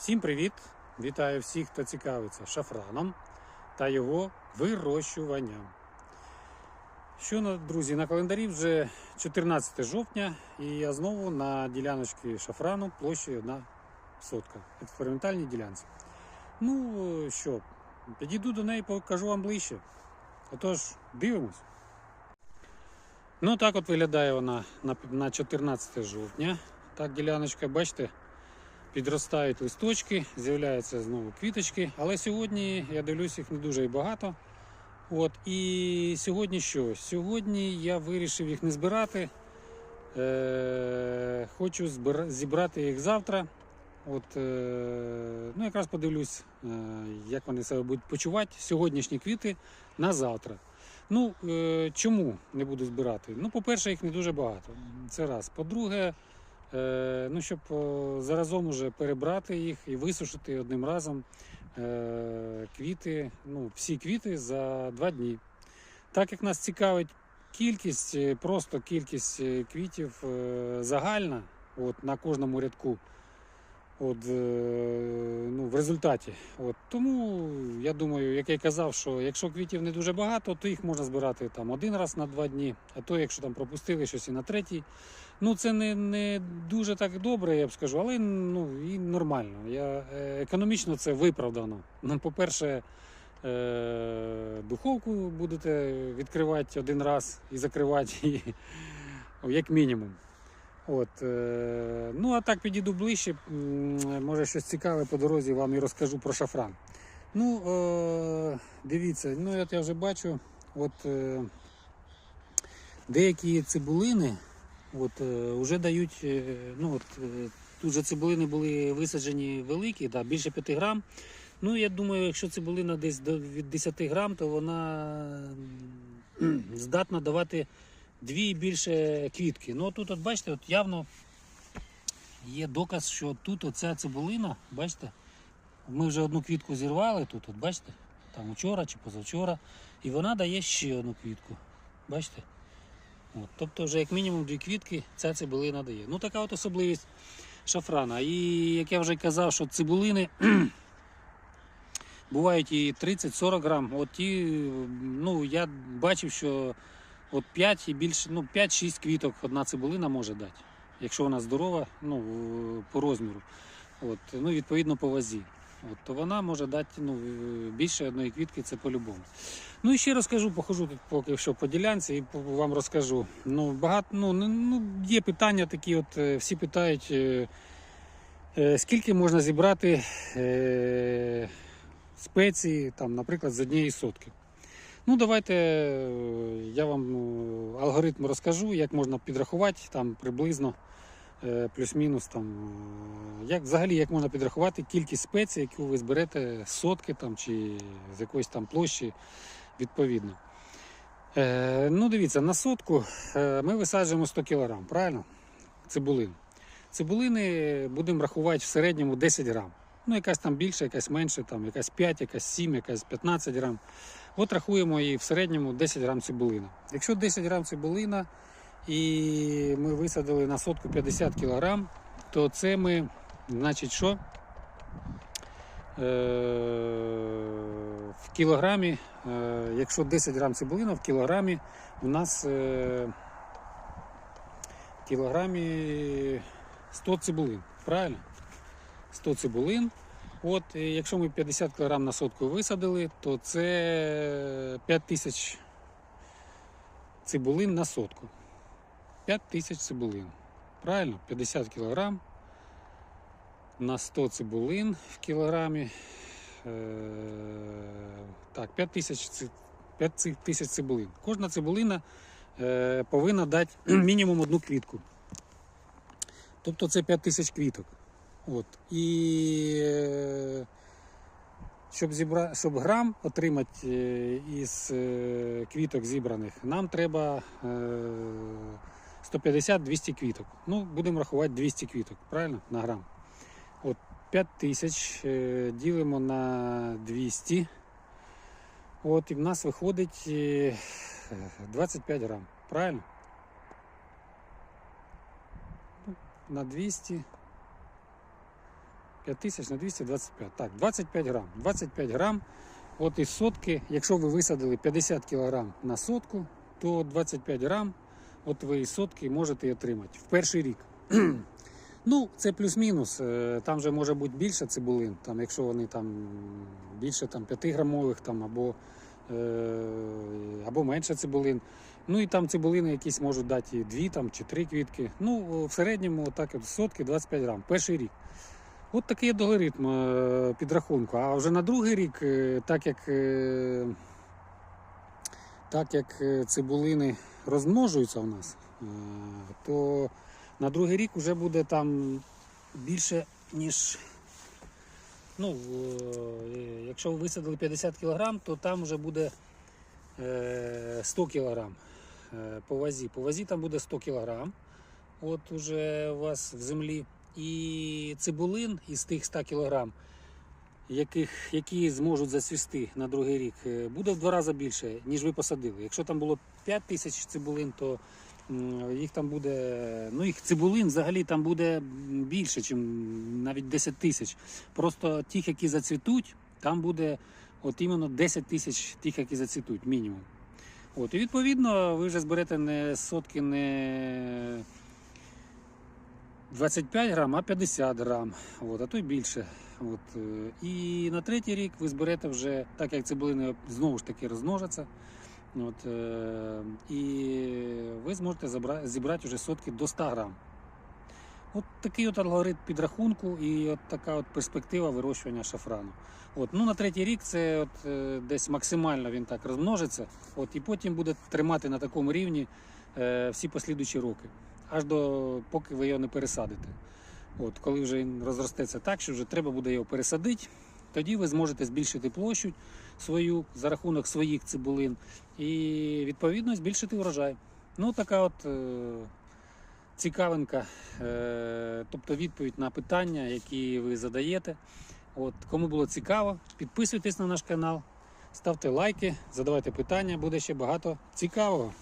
Всім привіт! Вітаю всіх, хто цікавиться шафраном та його вирощуванням. Що, на- друзі, на календарі вже 14 жовтня, і я знову на діляночці шафрану площею 1 сотка. Експериментальній ділянці. Ну що, підійду до неї, покажу вам ближче. Отож, дивимось. Ну, так от виглядає вона на, на 14 жовтня. Так, діляночка, бачите, підростають листочки, з'являються знову квіточки. Але сьогодні я дивлюсь, їх не дуже і багато. От, і сьогодні що? Сьогодні я вирішив їх не збирати. Е, хочу збира- зібрати їх завтра. От, е, ну, якраз подивлюсь, е, як вони себе будуть почувати. Сьогоднішні квіти на завтра. Ну, е, чому не буду збирати? Ну, по-перше, їх не дуже багато. Це раз. По-друге, ну, щоб е, заразом уже перебрати їх і висушити одним разом е, квіти, ну, всі квіти за два дні. Так як нас цікавить кількість, е, просто кількість е, квітів е, загальна от, на кожному рядку. От, е, ну, в результаті. От, тому я думаю, як я казав, що якщо квітів не дуже багато, то їх можна збирати там один раз на два дні, а то якщо там пропустили щось і на третій. Ну це не, не дуже так добре, я б скажу, але ну, і нормально. Я, е, економічно це виправдано. Ну, по-перше, е, духовку будете відкривати один раз і закривати її, як мінімум. От, е, ну а так підійду ближче. Може щось цікаве по дорозі вам і розкажу про шафран. Ну, е, дивіться, ну от я вже бачу, от е, деякі цибулини от, вже дають, ну от тут же цибулини були висаджені великі, да, більше 5 грам. Ну, я думаю, якщо цибулина десь від 10 грам, то вона здатна давати дві і більше квітки. Ну тут, от бачите, от явно є доказ, що тут оця цибулина, бачите, ми вже одну квітку зірвали тут, от бачите, там вчора чи позавчора, і вона дає ще одну квітку. Бачите? От, тобто вже як мінімум дві квітки ця цибулина дає. Ну така от особливість шафрана. І як я вже казав, що цибулини бувають і 30-40 грам. От ті, ну я бачив, що От 5 і більше, ну 5-6 квіток одна цибулина може дати, якщо вона здорова, ну по розміру. От, ну відповідно по вазі. От, то вона може дати ну, більше одної квітки, це по-любому. Ну і ще розкажу, похожу тут поки що по ділянці і вам розкажу. Ну, багато, ну, ну, є питання такі, от е, всі питають, е, е, скільки можна зібрати е, спеції, там, наприклад, з однієї сотки. Ну, давайте е, я вам е, алгоритм розкажу, як можна підрахувати там приблизно е, плюс-мінус там, як взагалі як можна підрахувати кількість спецій, яку ви зберете з сотки там, чи з якоїсь там площі відповідно. Е, ну, дивіться, на сотку ми висаджуємо 100 кг, правильно? Цибулин. Цибулини будемо рахувати в середньому 10 грам. Ну, якась там більше, якась менше, там, якась 5, якась 7, якась 15 грам. От рахуємо і в середньому 10 грам цибулина. Якщо 10 грам цибулина і ми висадили на сотку 50 кг, то це ми, значить, що? Е, в кілограмі, е, якщо 10 грам цибулина, в кілограмі у нас е, в кілограмі 100 цибулин. Правильно? 100 цибулин. От, якщо ми 50 кг на сотку висадили, то це 5 тисяч цибулин на сотку. 5 тисяч цибулин. Правильно? 50 кг на 100 цибулин в кілограмі. Е, так, 5 тисяч, 5 тисяч цибулин. Кожна цибулина е, повинна дати мінімум одну квітку. Тобто це 5 тисяч квіток. От. І е, щоб, зібра... щоб грам отримати е, із е, квіток зібраних, нам треба е, 150-200 квіток. Ну, будемо рахувати 200 квіток, правильно? На грам. От 5 тисяч ділимо на 200. От, і в нас виходить е, 25 грам. Правильно? Ну, На 200 5 тисяч на 225. Так, 25 грам. 25 грам. От із сотки, якщо ви висадили 50 кілограм на сотку, то 25 грам, от ви із сотки можете отримати в перший рік. ну, це плюс-мінус. Е, Там же може бути більше цибулин, там, якщо вони там більше там, 5 грамових там, або, е, або менше цибулин. Ну і там цибулини якісь можуть дати і 2 там, чи 3 квітки. Ну, в середньому так, от, сотки 25 грам. Перший рік. От такий алгоритм е, підрахунку. А вже на другий рік, е, так як, е, так як цибулини розмножуються у нас, то на другий рік вже буде там більше, ніж. Ну, якщо ви висадили 50 кг, то там вже буде е, 100 кг по вазі. По вазі там буде 100 кг. От уже у вас в землі. І цибулин із тих 100 кг, яких, які зможуть зацвісти на другий рік, е, буде в два рази більше, ніж ви посадили. Якщо там було 5 тисяч цибулин, то їх там буде, ну їх цибулин взагалі там буде більше, ніж навіть 10 тисяч. Просто тих, які зацвітуть, там буде от іменно 10 тисяч тих, які зацвітуть, мінімум. От, і відповідно ви вже зберете не сотки, не 25 грам, а 50 грам, от, а то й більше. От, е, і на третій рік ви зберете вже, так як цибулини знову ж таки розмножаться. От, е, і ви зможете забра- зібрати вже сотки до 100 грам. От такий от алгоритм підрахунку і от така от перспектива вирощування шафрану. От, ну, на третій рік це от, е, десь максимально він так розмножиться, от, і потім буде тримати на такому рівні е, всі послідуючі роки, аж до поки ви його не пересадите. От, коли вже він розростеться так, що вже треба буде його пересадити, тоді ви зможете збільшити площу свою за рахунок своїх цибулин і відповідно збільшити врожай. Ну, така от е, цікавинка, е, тобто відповідь на питання, які ви задаєте. От, кому було цікаво, підписуйтесь на наш канал, ставте лайки, задавайте питання, буде ще багато цікавого.